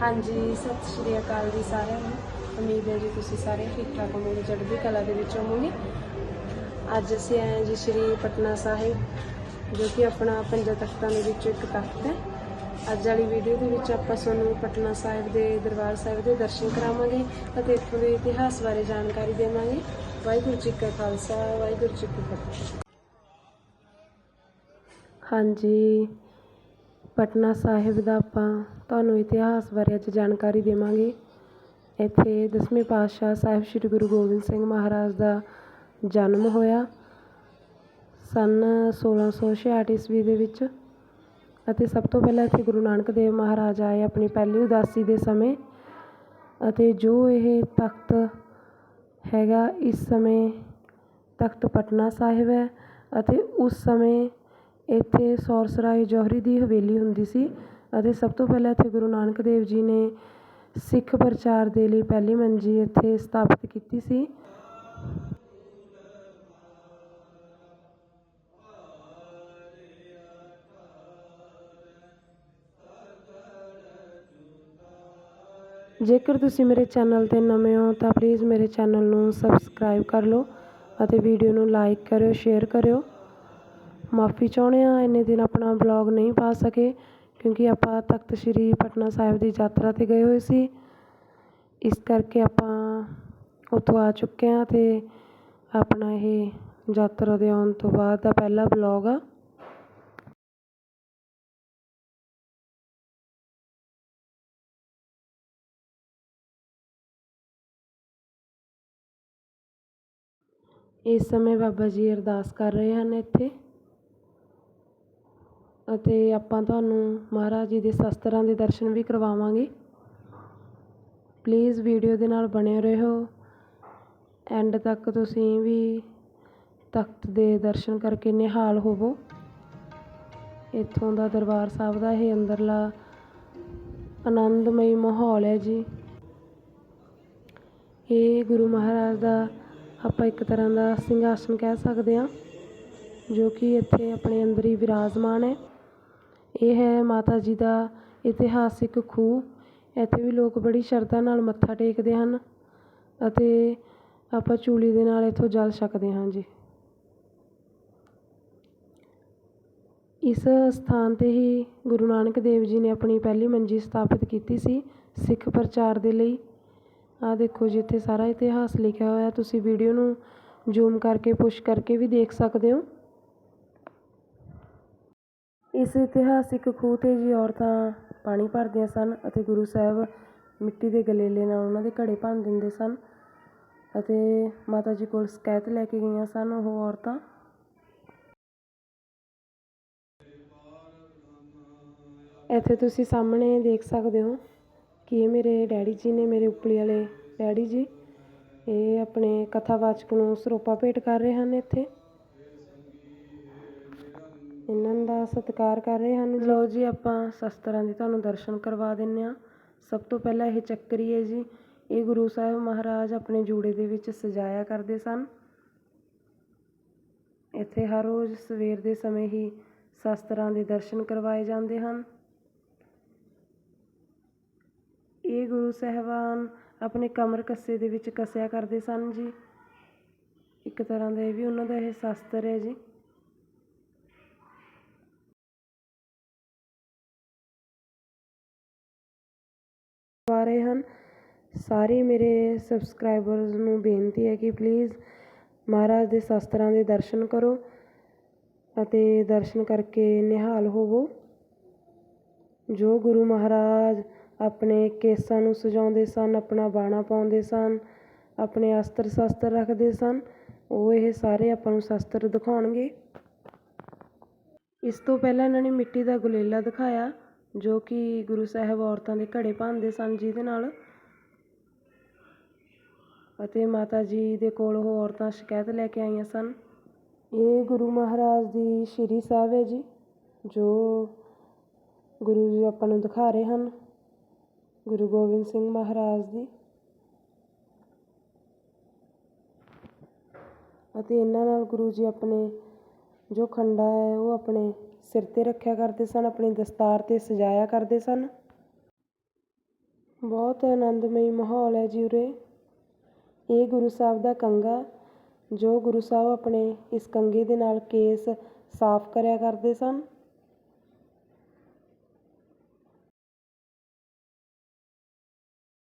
ਹਾਂਜੀ, ਸਤਿ ਸ਼੍ਰੀ ਅਕਾਲ ਜੀ ਸਾਰਿਆਂ ਨੂੰ। ਉਮੀਦ ਹੈ ਜੀ ਤੁਸੀਂ ਸਾਰੇ ਠੀਕ ਠਾਕ ਹੋਵੋਗੇ, ਚੜ੍ਹਦੀ ਕਲਾ ਦੇ ਵਿੱਚ ਹੋਵੋਗੇ। ਅੱਜ ਅਸੀਂ ਆਏ ਜੀ ਸ਼੍ਰੀ ਪਟਨਾ ਸਾਹਿਬ, ਜੋ ਕਿ ਆਪਣਾ ਪੰਜਾਂ ਤਖਤਾਂ ਦੇ ਵਿੱਚੋਂ ਇੱਕ ਤਖਤ ਹੈ। ਅੱਜ ਵਾਲੀ ਵੀਡੀਓ ਦੇ ਵਿੱਚ ਆਪਾਂ ਤੁਹਾਨੂੰ ਪਟਨਾ ਸਾਹਿਬ ਦੇ ਦਰਬਾਰ ਸਾਹਿਬ ਦੇ ਦਰਸ਼ਨ ਕਰਾਵਾਂਗੇ ਅਤੇ ਇੱਥੋਂ ਦੇ ਇਤਿਹਾਸ ਬਾਰੇ ਜਾਣਕਾਰੀ ਦੇਵਾਂਗੇ। ਵਾਹਿਗੁਰੂ ਜੀ ਕਾ ਖਾਲਸਾ, ਵਾਹਿਗੁਰੂ ਜੀ ਕੀ ਫਤਿਹ। ਹਾਂਜੀ ਪਟਨਾ ਸਾਹਿਬ ਦਾ ਆਪਾਂ ਤੁਹਾਨੂੰ ਇਤਿਹਾਸ ਬਾਰੇ ਅੱਜ ਜਾਣਕਾਰੀ ਦੇਵਾਂਗੇ। ਇੱਥੇ ਦਸਵੇਂ ਪਾਤਸ਼ਾਹ ਸਾਹਿਬ ਸ੍ਰੀ ਗੁਰੂ ਗੋਬਿੰਦ ਸਿੰਘ ਮਹਾਰਾਜ ਦਾ ਜਨਮ ਹੋਇਆ ਸੰਨ ਸੋਲ੍ਹਾਂ ਸੌ ਛਿਆਹਠ ਈਸਵੀ ਦੇ ਵਿੱਚ ਅਤੇ ਸਭ ਤੋਂ ਪਹਿਲਾਂ ਇੱਥੇ ਗੁਰੂ ਨਾਨਕ ਦੇਵ ਮਹਾਰਾਜ ਆਏ ਆਪਣੀ ਪਹਿਲੀ ਉਦਾਸੀ ਦੇ ਸਮੇਂ ਅਤੇ ਜੋ ਇਹ ਤਖਤ ਹੈਗਾ, ਇਸ ਸਮੇਂ ਤਖਤ ਪਟਨਾ ਸਾਹਿਬ ਹੈ ਅਤੇ ਉਸ ਸਮੇਂ ਇੱਥੇ ਸੌਰਸਰਾਏ ਜੌਹਰੀ ਦੀ ਹਵੇਲੀ ਹੁੰਦੀ ਸੀ ਅਤੇ ਸਭ ਤੋਂ ਪਹਿਲਾਂ ਇੱਥੇ ਗੁਰੂ ਨਾਨਕ ਦੇਵ ਜੀ ਨੇ ਸਿੱਖ ਪ੍ਰਚਾਰ ਦੇ ਲਈ ਪਹਿਲੀ ਮੰਜੀ ਇੱਥੇ ਸਥਾਪਿਤ ਕੀਤੀ ਸੀ। ਜੇਕਰ ਤੁਸੀਂ ਮੇਰੇ ਚੈਨਲ ਤੇ ਨਵੇਂ ਹੋ ਤਾਂ ਪਲੀਜ਼ ਮੇਰੇ ਚੈਨਲ ਨੂੰ ਸਬਸਕ੍ਰਾਈਬ ਕਰ ਲਓ ਅਤੇ ਵੀਡੀਓ ਨੂੰ ਲਾਈਕ ਕਰਿਓ ਸ਼ੇਅਰ ਕਰਿਓ। ਮਾਫੀ ਚਾਹੁੰਦੇ ਹਾਂ, ਇੰਨੇ ਦਿਨ ਆਪਣਾ ਬਲੌਗ ਨਹੀਂ ਪਾ ਸਕੇ ਕਿਉਂਕਿ ਆਪਾਂ ਤਖਤ ਸ੍ਰੀ ਪਟਨਾ ਸਾਹਿਬ ਦੀ ਯਾਤਰਾ ਤੇ ਗਏ ਹੋਏ ਸੀ। ਇਸ ਕਰਕੇ ਆਪਾਂ ਉੱਥੋਂ ਆ ਚੁੱਕੇ ਹਾਂ ਅਤੇ ਆਪਣਾ ਇਹ ਯਾਤਰਾ ਦੇ ਆਉਣ ਤੋਂ ਬਾਅਦ ਦਾ ਪਹਿਲਾ ਬਲੌਗ ਆ। ਇਸ ਸਮੇਂ ਬਾਬਾ ਜੀ ਅਰਦਾਸ ਕਰ ਰਹੇ ਹਨ ਇੱਥੇ। ਅਤੇ ਆਪਾਂ ਤੁਹਾਨੂੰ ਮਹਾਰਾਜ ਜੀ ਦੇ ਸ਼ਸਤਰਾਂ ਦੇ ਦਰਸ਼ਨ ਵੀ ਕਰਵਾਵਾਂਗੇ। ਪਲੀਜ਼ ਵੀਡੀਓ ਦੇ ਨਾਲ ਬਣੇ ਰਹੋ। ਐਂਡ ਤੱਕ ਤੁਸੀਂ ਵੀ ਤਖਤ ਦੇ ਦਰਸ਼ਨ ਕਰਕੇ ਨਿਹਾਲ ਹੋਵੋ। ਇੱਥੋਂ ਦਾ ਦਰਬਾਰ ਸਾਹਿਬ ਦਾ ਇਹ ਅੰਦਰਲਾ ਆਨੰਦਮਈ ਮਾਹੌਲ ਹੈ ਜੀ। ਇਹ ਗੁਰੂ ਮਹਾਰਾਜ ਦਾ ਆਪਾਂ ਇੱਕ ਤਰ੍ਹਾਂ ਦਾ ਸਿੰਘਾਸਨ ਕਹਿ ਸਕਦੇ ਹਾਂ, ਜੋ ਕਿ ਇੱਥੇ ਆਪਣੇ ਅੰਦਰ ਹੀ ਵਿਰਾਜਮਾਨ ਹੈ। ਇਹ ਹੈ ਮਾਤਾ ਜੀ ਦਾ ਇਤਿਹਾਸਿਕ ਖੂਹ। ਇੱਥੇ ਵੀ ਲੋਕ ਬੜੀ ਸ਼ਰਧਾ ਨਾਲ ਮੱਥਾ ਟੇਕਦੇ ਹਨ ਅਤੇ ਆਪਾਂ ਚੂਲੀ ਦੇ ਨਾਲ ਇੱਥੋਂ ਜਲ ਛਕਦੇ ਹਾਂ ਜੀ। ਇਸ ਸਥਾਨ ਤੇ ਹੀ ਗੁਰੂ ਨਾਨਕ ਦੇਵ ਜੀ ਨੇ ਆਪਣੀ ਪਹਿਲੀ ਮੰਜੀ ਸਥਾਪਿਤ ਕੀਤੀ ਸੀ ਸਿੱਖ ਪ੍ਰਚਾਰ ਦੇ ਲਈ। ਆ ਦੇਖੋ ਜੀ, ਇੱਥੇ ਸਾਰਾ ਇਤਿਹਾਸ ਲਿਖਿਆ ਹੋਇਆ। ਤੁਸੀਂ ਵੀਡੀਓ ਨੂੰ ਜ਼ੂਮ ਕਰਕੇ ਪੁਸ਼ ਕਰਕੇ ਵੀ ਦੇਖ ਸਕਦੇ ਹੋ। ਇਸ ਇਤਿਹਾਸਿਕ ਖੂਹ ਤੇ ਜੀ ਔਰਤਾਂ ਪਾਣੀ ਭਰਦੀਆਂ ਸਨ ਅਤੇ ਗੁਰੂ ਸਾਹਿਬ ਮਿੱਟੀ ਦੇ ਗਲੇਲੇ ਨਾਲ ਉਹਨਾਂ ਦੇ ਘੜੇ ਭੰਨ ਦਿੰਦੇ ਸਨ ਅਤੇ ਮਾਤਾ ਜੀ ਕੋਲ ਸ਼ਿਕਾਇਤ ਲੈ ਕੇ ਗਈਆਂ ਸਨ ਉਹ ਔਰਤਾਂ। ਇੱਥੇ ਤੁਸੀਂ ਸਾਹਮਣੇ ਦੇਖ ਸਕਦੇ ਹੋ ਕਿ ਇਹ ਮੇਰੇ ਡੈਡੀ ਜੀ ਨੇ ਮੇਰੇ ਉਪਲੀ ਵਾਲੇ ਡੈਡੀ ਜੀ। ਇਹ ਆਪਣੇ ਕਥਾਵਾਚਕ ਨੂੰ ਸਰੋਪਾ ਭੇਟ ਕਰ ਰਹੇ ਹਨ ਇੱਥੇ। ਇਹਨਾਂ ਦਾ ਸਤਿਕਾਰ ਕਰ ਰਹੇ ਹਨ ਲਓ ਜੀ, ਆਪਾਂ ਸ਼ਸਤਰਾਂ ਦੇ ਤੁਹਾਨੂੰ ਦਰਸ਼ਨ ਕਰਵਾ ਦਿੰਨੇ ਆ ਸਭ ਤੋਂ ਪਹਿਲਾਂ ਇਹ ਚੱਕਰੀ ਹੈ ਜੀ, ਇਹ ਗੁਰੂ ਸਾਹਿਬ ਮਹਾਰਾਜ ਆਪਣੇ ਜੂੜੇ ਦੇ ਵਿੱਚ ਸਜਾਇਆ ਕਰਦੇ ਸਨ। ਇੱਥੇ ਹਰ ਰੋਜ਼ ਸਵੇਰ ਦੇ ਸਮੇਂ ਹੀ ਸ਼ਸਤਰਾਂ ਦੇ ਦਰਸ਼ਨ ਕਰਵਾਏ ਜਾਂਦੇ ਹਨ। ਇਹ ਗੁਰੂ ਸਾਹਿਬਾਨ ਆਪਣੇ ਕਮਰ ਕੱਸੇ ਦੇ ਵਿੱਚ ਕੱਸਿਆ ਕਰਦੇ ਸਨ ਜੀ। ਇੱਕ ਤਰ੍ਹਾਂ ਦਾ ਇਹ ਵੀ ਉਹਨਾਂ ਦਾ ਇਹ ਸ਼ਸਤਰ ਹੈ ਜੀ ਆ ਰਹੇ ਹਨ ਸਾਰੇ ਮੇਰੇ ਸਬਸਕ੍ਰਾਈਬਰਸ ਨੂੰ ਬੇਨਤੀ ਹੈ ਕਿ ਪਲੀਜ਼ ਮਹਾਰਾਜ ਦੇ ਸ਼ਸਤਰਾਂ ਦੇ ਦਰਸ਼ਨ ਕਰੋ ਅਤੇ ਦਰਸ਼ਨ ਕਰਕੇ ਨਿਹਾਲ ਹੋਵੋ। ਜੋ ਗੁਰੂ ਮਹਾਰਾਜ ਆਪਣੇ ਕੇਸਾਂ ਨੂੰ ਸਜਾਉਂਦੇ ਸਨ, ਆਪਣਾ ਬਾਣਾ ਪਾਉਂਦੇ ਸਨ, ਆਪਣੇ ਅਸਤਰ ਸ਼ਸਤਰ ਰੱਖਦੇ ਸਨ, ਉਹ ਇਹ ਸਾਰੇ ਆਪਾਂ ਨੂੰ ਸ਼ਸਤਰ ਦਿਖਾਉਣਗੇ। ਇਸ ਤੋਂ ਪਹਿਲਾਂ ਇਹਨਾਂ ਨੇ ਮਿੱਟੀ ਦਾ ਗੁਲੇਲਾ ਦਿਖਾਇਆ, ਜੋ ਕਿ ਗੁਰੂ ਸਾਹਿਬ ਔਰਤਾਂ ਦੇ ਘੜੇ ਭੰਨਦੇ ਸਨ, ਜਿਹਦੇ ਨਾਲ ਅਤੇ ਮਾਤਾ ਜੀ ਦੇ ਕੋਲ ਉਹ ਔਰਤਾਂ ਸ਼ਿਕਾਇਤ ਲੈ ਕੇ ਆਈਆਂ ਸਨ। ਇਹ ਗੁਰੂ ਮਹਾਰਾਜ ਦੀ ਸ਼੍ਰੀ ਸਾਹਿਬ ਹੈ ਜੀ, ਜੋ ਗੁਰੂ ਜੀ ਆਪਾਂ ਨੂੰ ਦਿਖਾ ਰਹੇ ਹਨ। ਗੁਰੂ ਗੋਬਿੰਦ ਸਿੰਘ ਮਹਾਰਾਜ ਦੀ। ਅਤੇ ਇਹਨਾਂ ਨਾਲ ਗੁਰੂ ਜੀ ਆਪਣੇ ਜੋ ਖੰਡਾ ਹੈ, ਉਹ ਆਪਣੇ ਸਿਰ ਤੇ ਰੱਖਿਆ ਕਰਦੇ ਸਨ, ਆਪਣੀ ਦਸਤਾਰ ਤੇ ਸਜਾਇਆ ਕਰਦੇ ਸਨ। ਬਹੁਤ ਆਨੰਦਮਈ ਮਾਹੌਲ ਹੈ ਜੀ ਉਰੇ। ਇਹ ਗੁਰੂ ਸਾਹਿਬ ਦਾ ਕੰਘਾ ਜੋ ਗੁਰੂ ਸਾਹਿਬ ਆਪਣੇ ਇਸ ਕੰਘੇ ਦੇ ਨਾਲ ਕੇਸ ਸਾਫ਼ ਕਰਿਆ ਕਰਦੇ ਸਨ।